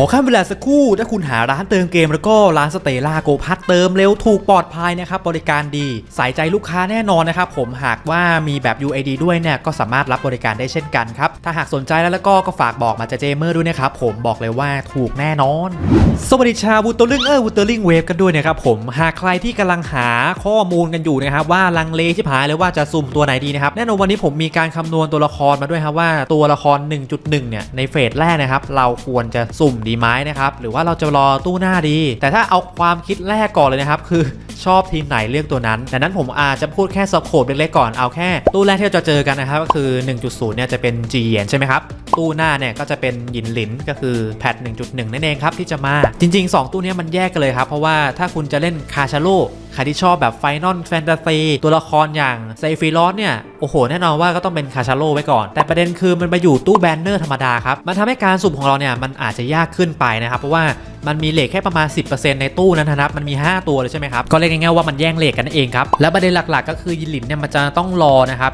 อขั้นเวลาสักครู่ ถ้าคุณหาร้านเติมเกมแล้วก็ร้านสเตล่าโกพัทเติมเร็วถูกปลอดภัยนะครับบริการดีใส่ใจลูกค้าแน่นอนนะครับผมหากว่ามีแบบ UID ด้วยเนี่ยก็สามารถรับบริการได้เช่นกันครับ ถ้าหากสนใจแล้วแล้วก็ก็ฝากบอกมาจะเจเมอร์ด้วยนะครับผมบอกเลยว่าถูกแน่นอน สวัสดีชาววูตเตอร์ลิงเออร์วูตเตอร์ลิงเวฟกันด้วยนะครับผมหากใครที่กำลังหาข้อมูลกันอยู่นะครับว่าลังเลที่ผายเลยว่าจะสุ่มตัวไหนดีนะครับแน่นอนวันนี้ผมมีการคำนวณตัวละครมาด้วยครับว่าตัวละคร 1.1 เนี่ยในเฟสแรกนะครับเราควรจะสุ่มดีีไหมนะครับหรือว่าเราจะรอตู้หน้าดี แต่ถ้าเอาความคิดแรกก่อนเลยนะครับคือชอบทีมไหนเลือกตัวนั้นดังนั้นผมอาจจะพูดแค่สโคปเล็กๆก่อนเอาแค่ตู้แรกที่เราจะเจอกันนะครับก็คือ 1.0 เนี่ยจะเป็นจีเยนใช่ไหมครับตู้หน้าเนี่ยก็จะเป็นหยินหลินก็คือแพท1.1 นั่นเองครับที่จะมาจริง ๆ 2 ตู้นี้มันแยกกันเลยครับ เพราะว่าถ้าคุณจะเล่นคาชาโลใครที่ชอบแบบไฟนอลแฟนตาซีตัวละครอย่างไซฟิลอสเนี่ย โอ้โห แน่นอนว่าก็ต้องเป็นคาชาโลไว้ก่อน แต่ประเด็นคือมันไปอยู่ตู้แบนเนอร์ธรรมดาครับ มันทำให้การสุ่มของเราเนี่ย มันอาจจะยากขึ้นไปนะครับ เพราะว่า มันมีเหลทแค่ประมาณ 10%ในตู้นั้นนะครับมันมี 5 ตัวเลยใช่ไหมครับก็เรียกง่ายๆว่ามันแย่งเหลทกันนั่นเองครับและประเด็นหลักๆ ก็คือยินหลินเนี่ยมันจะต้องรอนะครับ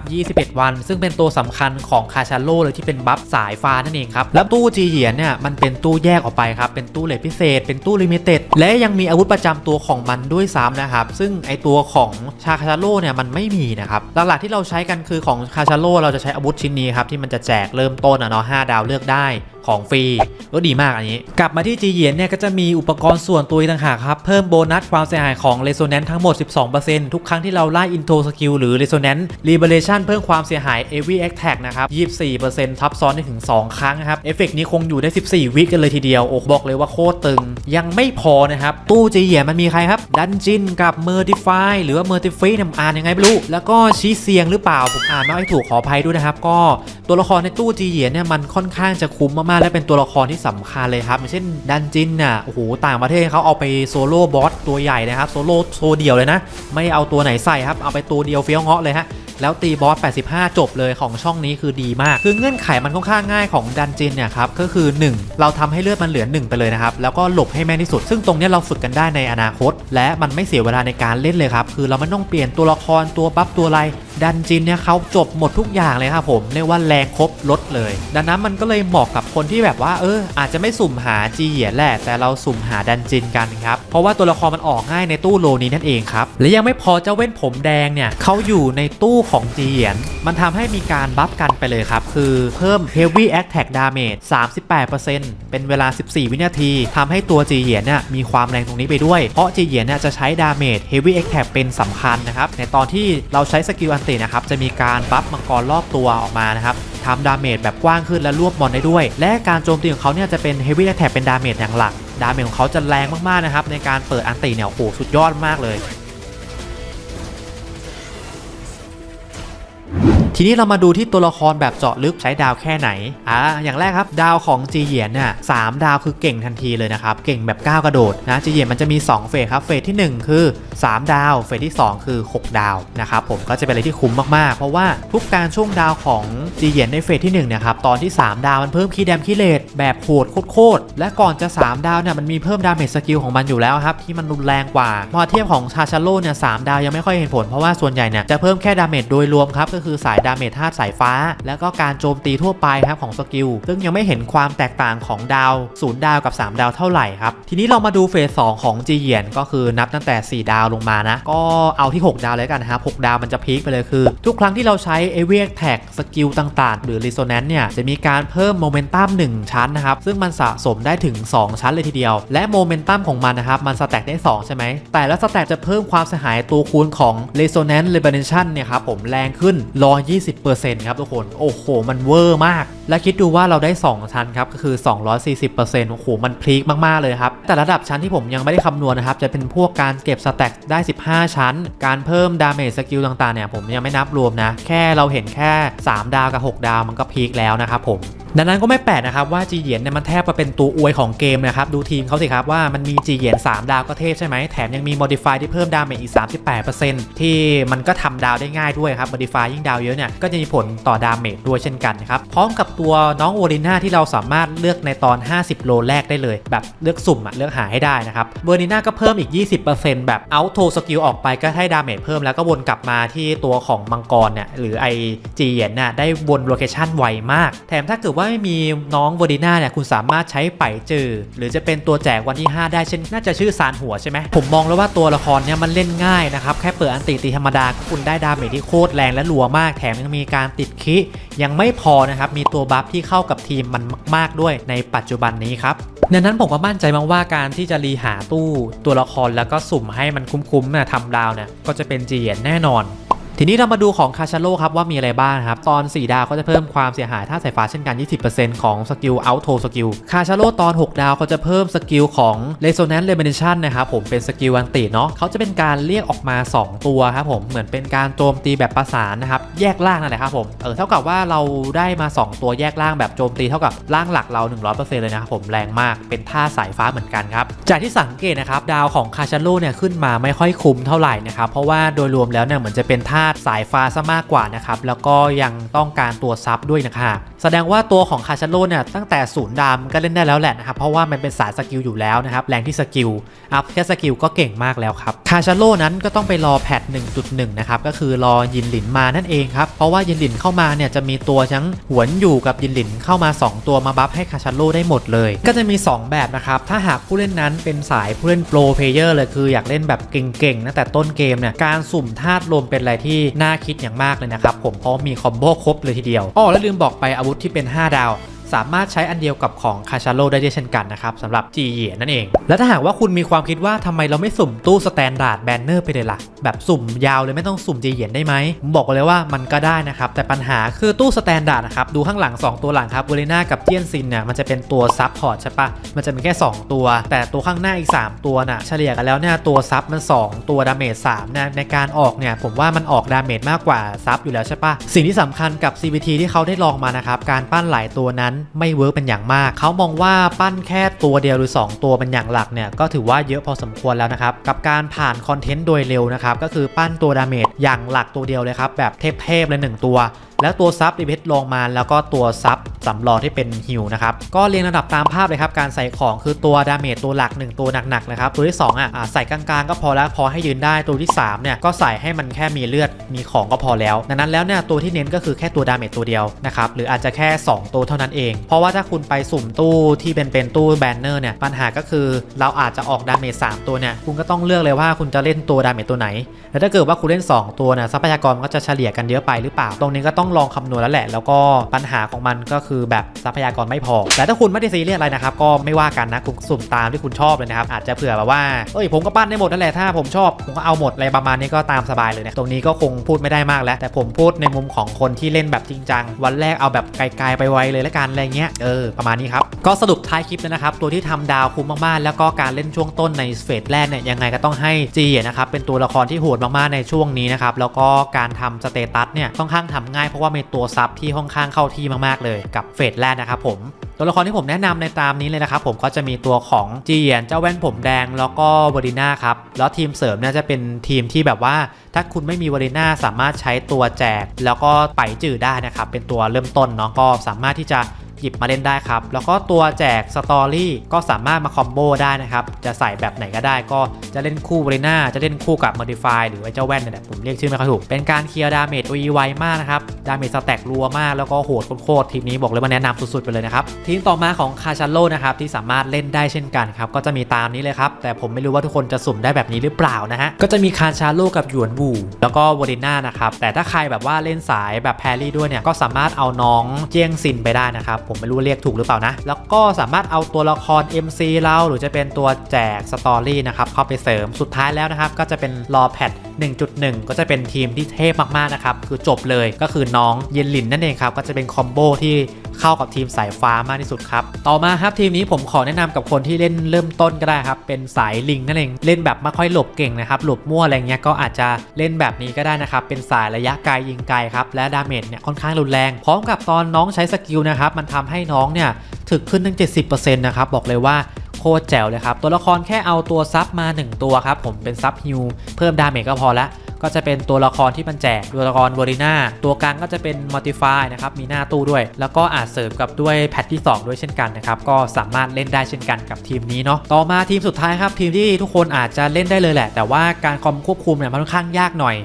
21 วัน ซึ่งเป็นตัวสำคัญของคาชาโลเลยที่เป็นบัฟสายฟ้านั่นเองครับแล้วตู้จีเหียนเนี่ยมันเป็นตู้แยกออกไปครับเป็นตู้เหลทพิเศษ เป็นตู้ลิมิเต็ดและยังมีอาวุธประจำตัวของมันด้วยซ้ำนะครับซึ่งไอตัวของชาคาชาโลเนี่ยมันไม่มีนะครับหลักๆที่เราใช้กันคือของคาชาโลเราจะใช้อาวุธชิ้นนี้ครับที่มันจะแจกเริ่มต้นอะเนาะ5ดาวเลือกได้ ของฟรีก็ดีมากอันนี้ กลับมาที่จีเหยียนเนี่ยก็จะมีอุปกรณ์ส่วนตัวต่างหากครับ เพิ่มโบนัสความเสียหายของ r e s o n a n c e ทั้งหมด 12%ทุกครั้งที่เราไล่ Intro Skill หรือ r e s o n a n c e Liberation เพิ่มความเสียหาย Every Attack นะครับ24%ทับซ้อนได้ถึง 2 ครั้งนะครับเอฟเฟกนี้คงอยู่ได้ 14 วิกันเลยทีเดียวโอ้บอกเลยว่าโคตรตึง ยังไม่พอนะครับ ตู้จีเหยียนมันมีใครครับดันจินกับ Mertify หรือว่า Mertify เนี่ยผมอ่านยังไงไม่รู้แล้วก็ชี้เซียงหรือเปล่าผมอ่านไม่ค่อยถูกขออภัยด้วยนะครับก็ตัวละครในตู้จีเหยียนเนี่ยมันค่อนข้างจะคุ้มมากๆและเป็นตัวละครที่สำคัญเลยครับอย่างเช่นดันจินน่ะโอ้โหต่างประเทศเขาเอาไปโซโล่บอสตัวใหญ่นะครับโซโล่โซเดียวเลยนะ ไม่เอาตัวไหนใส่ครับเอาไปตัวเดียวเฟี้ยวเงาะเลยฮะ แล้วตีบอส 85 จบเลยของช่องนี้คือดีมาก คือเงื่อนไขมันค่อนข้างง่ายของดันจินเนี่ยครับก็คือ 1 เราทำให้เลือดมันเหลือ 1 ไปเลยนะครับ แล้วก็หลบให้แม่นที่สุด ซึ่งตรงนี้เราฝึกกันได้ในอนาคต และมันไม่เสียเวลาในการเล่นเลยครับ คือเราไม่ต้องเปลี่ยนตัวละครตัวบัฟตัวอะไรดันจินเนี่ยเขาจบหมดทุกอย่างเลยครับผมเรียกว่าแรงครบลดเลย ดังนั้นมันก็เลยเหมาะกับคนที่แบบว่าเอออาจจะไม่สุ่มหาจีเหยียแหละแต่เราสุ่มหาดันจินกันครับเพราะว่าตัวละครมันออกง่ายในตู้โลนี้นั่นเองครับและยังไม่พอเจ้าเว้นผมแดงเนี่ยเขาอยู่ในตู้ของจีเหยียน มันทำให้มีการบัฟกันไปเลยครับ คือเพิ่ม Heavy Attack Damage 38%เป็นเวลา 14 วินาทีทำให้ตัวจีเหยียนเนี่ยมีความแรงตรงนี้ไปด้วย เพราะจีเหยียนเนี่ยจะใช้ Damage Heavy Attack เป็นสำคัญนะครับ ในตอนที่เราใช้สกิลอันตินะครับ จะมีการบัฟมังกรรอบตัวออกมานะครับทำดาเมจแบบกว้างขึ้นและรวบมอนได้ด้วย และการโจมตีของเขาเนี่ยจะเป็น Heavy Attack เป็นดาเมจอย่างหลัก ดาเมจของเขาจะแรงมากๆนะครับในการเปิดอันติเนี่ยโอ้โหสุดยอดมากเลย ทีนี้เรามาดูที่ตัวละครแบบเจาะลึกใช้ดาวแค่ไหนอ่าอย่างแรกครับ ดาวของจีเหยียนเนี่ยสามดาวคือเก่งทันทีเลยนะครับ เก่งแบบก้าวกระโดดนะจีเหยียนมันจะมี 2 เฟสครับ เฟสที่ 1 คือ 3 ดาว เฟสที่ 2 คือ 6 ดาวนะครับผมก็จะเป็นอะไรที่คุ้มมากๆ เพราะว่าทุกการช่วงดาวของจีเหยียนในเฟสที่1เนี่ยครับตอนที่ 3 ดาวมันเพิ่มคีย์แดมคีย์เลทแบบโหดโคตรๆและก่อนจะ 3 ดาวเนี่ยมันมีเพิ่มดาเมจสกิลของมันอยู่แล้วครับที่มันรุนแรงกว่าพอเทียบของชาชาโลเนี่ยสดาวยังไม่ค่อยเห็นผลเพราะว่าส่วนใหญ่เนี่ยจะเพิ่มแค่ดาเมจโดยรวมครับก็คือสายดาเมจธาตุสายฟ้า แล้วก็การโจมตีทั่วไปครับของสกิล ซึ่งยังไม่เห็นความแตกต่างของดาว 0 ดาวกับ 3 ดาวเท่าไหร่ครับ ทีนี้เรามาดูเฟส 2 ของจีเหยียนก็คือนับตั้งแต่ 4 ดาวลงมานะ ก็เอาที่ 6 ดาวเลยกันนะครับ 6 ดาวมันจะพีคไปเลยคือ ทุกครั้งที่เราใช้เอเวียแท็กสกิลต่างๆ หรือ r e s o n a n c e เนี่ยจะมีการเพิ่มโมเมนตัม1ชั้นนะครับซึ่งมันสะสมได้ถึง 2 ชั้นเลยทีเดียว และโมเมนตัมของมันนะครับมันสแต็กได้ 2 ใช่ไหมแต่ละสแต็กจะเพิ่มความเสียหายตัวคูณของ Resonance Liberation เนี่ยครับผมแรงขึ้น120 20%ครับทุกคน โอ้โห มันเวอร์มาก และคิดดูว่าเราได้ 2 ชั้นครับ ก็คือ 240%โอ้โห มันพลีกมากๆเลยครับ แต่ระดับชั้นที่ผมยังไม่ได้คำนวณนะครับ จะเป็นพวกการเก็บสแต็กได้ 15 ชั้น การเพิ่มดาเมจสกิลต่างๆ เนี่ย ผมยังไม่นับรวมนะ แค่เราเห็นแค่ 3 ดาวกับ 6 ดาวมันก็พีคแล้วนะครับผมดังนั้นก็ไม่แปลกนะครับว่าจีเหยียนเนี่ยมันแทบมาเป็นตัวอวยของเกมนะครับ ดูทีมเขาสิครับว่ามันมีจีเหยียน 3 ดาวก็เทพใช่ไหมแถมยังมี modify ที่เพิ่มดาเมจอีก 38%ที่มันก็ทำดาวได้ง่ายด้วยครับ modify ยิ่งดาวเยอะเนี่ยก็จะมีผลต่อดาเมจด้วยเช่นกันนะครับพร้อมกับตัวน้องโอลิน่าที่เราสามารถเลือกในตอน 50 โลแรกได้เลย แบบเลือกสุ่มอะเลือกหาให้ได้นะครับเบอร์นิน่าก็เพิ่มอีก 20%แบบเอาโทสกิลออกไปก็ให้ดาเมจเพิ่มแล้วก็วนกลับมาที่ตัวของมังกรเนี่ยหรือไอจีเหยียนน่ะได้วนโลเคชั่นไวมาก แถมถ้าเกิดว่าไม่มีน้องวอร์ดิน่าเนี่ยคุณสามารถใช้ไปจือหรือจะเป็นตัวแจกวันที่ 5 ได้เช่นน่าจะชื่อซานหัวใช่ไหมผมมองแล้วว่าตัวละครเนี่ยมันเล่นง่ายนะครับแค่เปิดอันติตีธรรมดาคุณได้ดาเมจที่โคตรแรงและรัวมากแถมยังมีการติดคิยังไม่พอนะครับ มีตัวบัฟที่เข้ากับทีมมันมากๆด้วยในปัจจุบันนี้ครับดังนั้นผมก็มั่นใจมากว่าการที่จะรีหาตู้ตัวละครแล้วก็สุ่มให้มันคุ้มๆนะทำดาวเนี่ยก็จะเป็นเจียนแน่นอน ทีนี้เรามาดูของคาชาโลครับว่ามีอะไรบ้างครับ ตอน 4 ดาวก็จะเพิ่มความเสียหายท่าสายฟ้าเช่นกัน 20%ของสกิล o u t t o สกิลคาชาโลตอน 6 ดาวเขาจะเพิ่มสกิลของ Resonance Limitation นะครับผมเป็นสกิลอันติเนาะเขาจะเป็นการเรียกออกมา 2 ตัวครับผมเหมือนเป็นการโจมตีแบบประสานนะครับแยกล่างนั่นแหละครับผมเออเท่ากับว่าเราได้มา 2 ตัวแยกล่างแบบโจมตีเท่ากับล่างหลักเรา 100%เลยนะครับผมแรงมากเป็นท่าสายฟ้าเหมือนกันครับจากที่สังเกตนะครับดาวของคาชาโลเนี่ยขึ้นมาไม่ค่อยคุ้มเท่าไหร่นะครับเพราะว่าโดยรวมแล้วเนี่ยเหมือนจะเป็นท่าสายฟ้าซะมากกว่านะครับแล้วก็ยังต้องการตัวซับด้วยนะครับแสดงว่าตัวของคาชาโลเนี่ยตั้งแต่ศูนย์ดามก็เล่นได้แล้วแหละนะครับเพราะว่ามันเป็นสายสกิลอยู่แล้วนะครับแรงที่สกิลอัพแค่สกิลก็เก่งมากแล้วครับคาชาโลนั้นก็ต้องไปรอแพท1.1นะครับก็คือรอยินหลินมานั่นเองครับเพราะว่ายินหลินเข้ามาเนี่ยจะมีตัวทั้งหวนอยู่กับยินหลินเข้ามา 2 ตัวมาบัฟให้คาชาโลได้หมดเลย ก็จะมี 2 แบบนะครับถ้าหากผู้เล่นนั้นเป็นสายผู้เล่นโปรเพลเยอร์เลยคืออยากเล่นแบบเก่งๆตั้งแต่ต้นเกมเนี่ยการสุ่มธาตุลมเป็นอะไรที่น่าคิดอย่างมากเลยนะครับผมเพราะมีคอมโบครบเลยทีเดียวอ๋อแล้วลืมบอกไปอาวุธที่เป็น 5 ดาว สามารถใช้อันเดียวกับของคาชาโลได้เช่นกันนะครับสำหรับจีเยนั่นเอง แล้วถ้าหากว่าคุณมีความคิดว่าทำไมเราไม่สุ่มตู้สแตนดาร์ดแบนเนอร์ไปเลยล่ะ แบบสุ่มยาวเลยไม่ต้องสุ่มจีเยนได้ไหมบอกเลยว่ามันก็ได้นะครับ แต่ปัญหาคือตู้สแตนดาร์ดนะครับดูข้างหลัง 2 ตัวหลังครับเวเลน่ากับเจียนซินเนี่ยมันจะเป็นตัวซับพอร์ตใช่ปะมันจะมีแค่ 2 ตัว แต่ตัวข้างหน้าอีก 3 ตัวน่ะเฉลี่ยกันแล้วเนี่ยตัวซับมัน 2 ตัวดาเมจ3เนี่ยในการออกเนี่ยผมว่ามันออกดาเมจมากกว่าซับอยู่แล้วใช่ปะสิ่งที่สำคัญกับ CBT ที่เขาได้ลองมานะครับการปั้นหลายตัวนั้นไม่เวิร์กเป็นอย่างมาก เขามองว่าปั้นแค่ตัวเดียวหรือ 2 ตัวเป็นอย่างหลักเนี่ยก็ถือว่าเยอะพอสมควรแล้วนะครับ กับการผ่านคอนเทนต์โดยเร็วนะครับ ก็คือปั้นตัวดาเมจอย่างหลักตัวเดียวเลยครับ แบบเทพๆเลยหนึ่งตัว แล้วตัวซับรีเพชลงมาแล้วก็ตัวซับสำรองที่เป็นฮิวนะครับ ก็เรียงระดับตามภาพเลยครับ การใส่ของคือตัวดาเมจตัวหลัก 1 ตัวหนักๆนะครับ ตัวที่ 2 อะอ่าใส่กลางๆ ก็พอแล้วพอให้ยืนได้ตัวที่3เนี่ยก็ใส่ให้มันแค่มีเลือดมีของก็พอแล้วดังนั้นแล้วเนี่ยตัวที่เน้นก็คือแค่ตัวดาเมจตัวเดียวนะครับหรืออาจจะแค่ 2 ตัวเท่านั้นเองเพราะว่าถ้าคุณไปสุ่มตู้ที่เป็นเป็นตู้แบนเนอร์เนี่ยปัญหาก็คือเราอาจจะออกดาเมจ3ตัวเนี่ยคุณก็ต้องเลือกเลยว่าคุณจะเล่นตัวดาเมจตัวไหนแล้วถ้าเกิดว่าคุณเล่น 2 ตัวเนี่ยทรัพยากรมันก็จะเฉลี่ยกันเยอะไปหรือเปล่า ตรงนี้ก็ต้องลองคำนวณแล้วแหละ แล้วก็ปัญหาของมันก็คือแบบทรัพยากรไม่พอ แต่ถ้าคุณไม่ได้ซีเรียสอะไรนะครับก็ไม่ว่ากันนะคุณสุ่มตามที่คุณชอบเลยนะครับอาจจะเผื่อแบบว่าเอ้ยผมก็ปั้นได้หมดนั่นแหละถ้าผมชอบผมก็เอาหมดอะไรประมาณนี้ก็ตามสบายเลยนะตรงนี้ก็คงพูดไม่ได้มากแล้ว แต่ผมพูดในมุมของคนที่เล่นแบบจริงจังวันแรกเอาแบบไกลๆไปไวเลยละกันอะไรเงี้ย เออ ประมาณนี้ครับ ก็สรุปท้ายคลิปเลยนะครับ ตัวที่ทำดาวคุ้มมากๆ แล้วก็การเล่นช่วงต้นในเฟสแรกเนี่ยยังไงก็ต้องให้จีนะครับ เป็นตัวละครที่โหดมากๆในช่วงนี้นะครับ แล้วก็การทำสเตตัสเนี่ยค่อนข้างทำง่ายเพราะว่ามีตัวซับที่ค่อนข้างเข้าที่มากๆเลยกับเฟสแรกนะครับผมตัวละครที่ผมแนะนำในตามนี้เลยนะครับผมก็จะมีตัวของจีเยียนเจ้าแว่นผมแดงแล้วก็วอริน่าครับ แล้วทีมเสริมเนี่ยจะเป็นทีมที่แบบว่า ถ้าคุณไม่มีวอริน่าสามารถใช้ตัวแจก แล้วก็ไปจืดได้นะครับ เป็นตัวเริ่มต้นเนาะก็สามารถที่จะ หยิบมาเล่นได้ครับ แล้วก็ตัวแจกสตอรี่ก็สามารถมาคอมโบได้นะครับ จะใส่แบบไหนก็ได้ ก็จะเล่นคู่วอริน่าจะเล่นคู่กับ Modify หรือว่าเจ้าแว่นเนี่ยผมเรียกชื่อไม่ค่อยถูก เป็นการเคลียร์ดาเมจวีไวมากนะครับ ดาเมจสแต็กรัวมาก แล้วก็โหดโคตรทีมนี้บอกเลยว่าแนะนำสุดๆไปเลยนะครับ ทีมต่อมาของคาชาโลนะครับที่สามารถเล่นได้เช่นกันครับ ก็จะมีตามนี้เลยครับ แต่ผมไม่รู้ว่าทุกคนจะสุ่มได้แบบนี้หรือเปล่านะฮะ ก็จะมีคาชาโลกับหยวนวูแล้วก็วอริน่านะครับ แต่ถ้าใครแบบว่าเล่นสายแบบแพรรี่ด้วยเนี่ย ก็สามารถเอาน้องเจียงซินไปได้นะครับผมไม่รู้เรียกถูกหรือเปล่านะ แล้วก็สามารถเอาตัวละคร MC เราหรือจะเป็นตัวแจกสตอรี่นะครับเข้าไปเสริมสุดท้ายแล้วนะครับ ก็จะเป็นรอแพท1.1 ก็จะเป็นทีมที่เทพมากๆนะครับคือจบเลยก็คือน้องเยนลินนั่นเองครับก็จะเป็นคอมโบที่ เข้ากับทีมสายฟ้ามากที่สุดครับ ต่อมาครับทีมนี้ผมขอแนะนำกับคนที่เล่นเริ่มต้นก็ได้ครับ เป็นสายลิงนั่นเองเล่นแบบไม่ค่อยหลบเก่งนะครับหลบมั่วอะไรเงี้ยก็อาจจะเล่นแบบนี้ก็ได้นะครับเป็นสายระยะไกลยิงไกลครับและดาเมจเนี่ยค่อนข้างรุนแรง พร้อมกับตอนน้องใช้สกิลนะครับมันทำให้น้องเนี่ยถึกขึ้นถึง 70%นะครับบอกเลยว่าโคตรแจ๋วเลยครับตัวละครแค่เอาตัวซับมา 1 ตัวครับผมเป็นซับฮิวเพิ่มดาเมจก็พอละ ก็จะเป็นตัวละครที่มันแจกตัวละครวอริน่าตัวกลางก็จะเป็นมัลติฟายนะครับมีหน้าตู้ด้วย แล้วก็อาจเสริมกับด้วยแพทที่ 2 ด้วยเช่นกันนะครับก็สามารถเล่นได้เช่นกันกับทีมนี้เนาะต่อมาทีมสุดท้ายครับทีมที่ทุกคนอาจจะเล่นได้เลยแหละ แต่ว่าการคอมควบคุมเนี่ยมันค่อนข้างยากหน่อย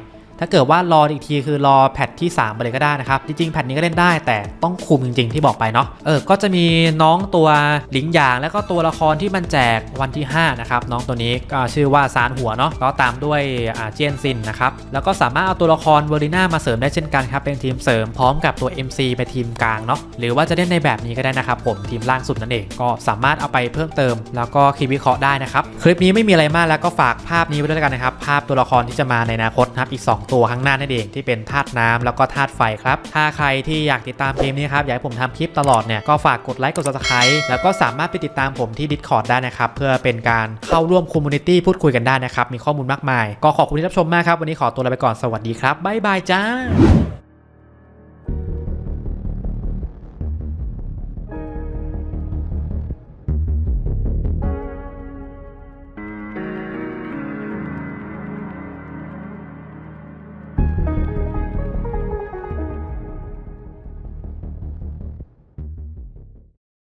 ถ้าเกิดว่ารออีกทีคือรอแพทที่3ไปเลยก็ได้นะครับ จริงๆ แพทนี้ก็เล่นได้แต่ต้องคุมจริง ๆ ที่บอกไปเนาะเออก็จะมีน้องตัวหลิงหยาง แล้วก็ตัวละครที่มันแจกวันที่ 5 นะครับ น้องตัวนี้ก็ชื่อว่าซานหัวเนาะก็ตามด้วยอาเจียนซินนะครับแล้วก็สามารถเอาตัวละครเวอร์ลิน่ามาเสริมได้เช่นกันครับเป็นทีมเสริมพร้อมกับตัว MC ไปทีมกลางเนาะหรือว่าจะเล่นในแบบนี้ก็ได้นะครับผมทีมล่างสุดนั่นเองก็สามารถเอาไปเพิ่มเติม แล้วก็คิดวิเคราะห์ได้นะครับคลิปนี้ไม่มีอะไรมากแล้วก็ฝากภาพนี้ไว้ด้วยกันนะครับภาพตัวละครที่จะมาในอนาคตครับอีก 2ตัวข้างหน้านั่นเองที่เป็นธาตุน้ำแล้วก็ธาตุไฟครับ ถ้าใครที่อยากติดตามเกมนี้ครับอยากให้ผมทำคลิปตลอดเนี่ยก็ฝากกดไลค์กดซับสไครต์แล้วก็สามารถไปติดตามผมที่ Discord ได้นะครับเพื่อเป็นการเข้าร่วมคอมมูนิตี้พูดคุยกันได้นะครับมีข้อมูลมากมาย ก็ขอบคุณที่รับชมมากครับวันนี้ขอตัวลาไปก่อนสวัสดีครับบ๊ายบายจ้า